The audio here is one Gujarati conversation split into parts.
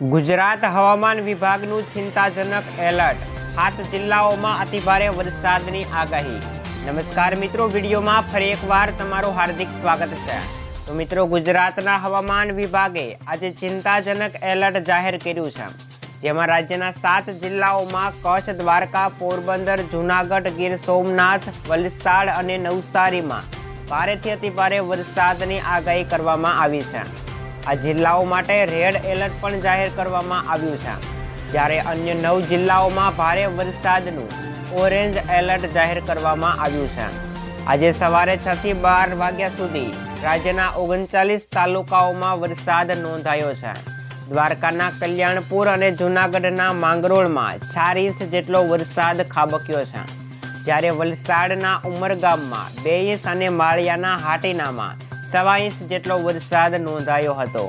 ગુજરાત હવામાન વિભાગનું ચિંતાજનક એલર્ટ. સાત જિલ્લાઓમાં અતિભારે વરસાદની આગાહી. નમસ્કાર મિત્રો, વિડીયોમાં ફરી એકવાર તમારું હાર્દિક સ્વાગત છે. તો મિત્રો, ગુજરાતના હવામાન વિભાગે આજે ચિંતાજનક એલર્ટ જાહેર કર્યું છે. જેમાં રાજ્યના સાત જિલ્લાઓમાં કચ્છ, દ્વારકા, પોરબંદર, જૂનાગઢ, ગીર સોમનાથ, વલસાડ અને નવસારીમાં ભારેથી અતિભારે વરસાદની આગાહી કરવામાં આવી છે. આ જિલ્લાઓ માટે રેડ એલર્ટ પણ જાહેર કરવામાં આવ્યું છે. જ્યારે અન્ય નવ જિલ્લાઓમાં ભારે વરસાદનું ઓરેન્જ એલર્ટ જાહેર કરવામાં આવ્યું છે. આજે સવારે છ થી બાર વાગ્યા સુધી રાજ્યના ઓગણચાલીસ તાલુકાઓમાં વરસાદ નોંધાયો છે. દ્વારકાના કલ્યાણપુર અને જૂનાગઢના માંગરોળમાં ચાર ઇંચ જેટલો વરસાદ ખાબક્યો છે. જ્યારે વલસાડના ઉમરગામમાં બે ઇંચ અને માળિયાના હાટીનામાં સવા ઇંચ જેટલો વરસાદ નોંધાયો હતો.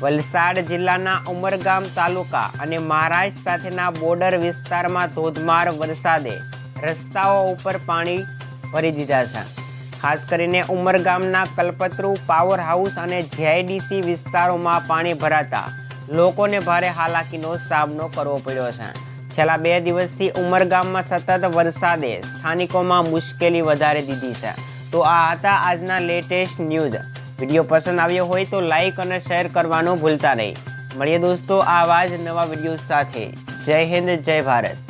વલસાડ જિલ્લાના ઉમરગામ તાલુકા અને મહારાષ્ટ્ર સાથેના બોર્ડર વિસ્તારમાં ધોધમાર વરસાદે રસ્તાઓ ઉપર પાણી ભરી દીધા છે. ખાસ કરીને ઉમરગામના કલ્પતરુ પાવર હાઉસ અને જીઆઈડીસી વિસ્તારોમાં પાણી ભરાતા લોકોને ભારે હાલાકીનો સામનો કરવો પડ્યો છે. છેલ્લા બે દિવસથી ઉમરગામમાં સતત વરસાદે સ્થાનિકોમાં મુશ્કેલી વધારી દીધી છે. તો આ હતા આજના લેટેસ્ટ ન્યૂઝ વીડિયો પસંદ આવ્યો હોય તો લાઈક અને શેર કરવાનું ભૂલતા નહીં. મળીએ દોસ્તો આવા જ નવા વીડિયો સાથે. જય હિન્દ, જય ભારત.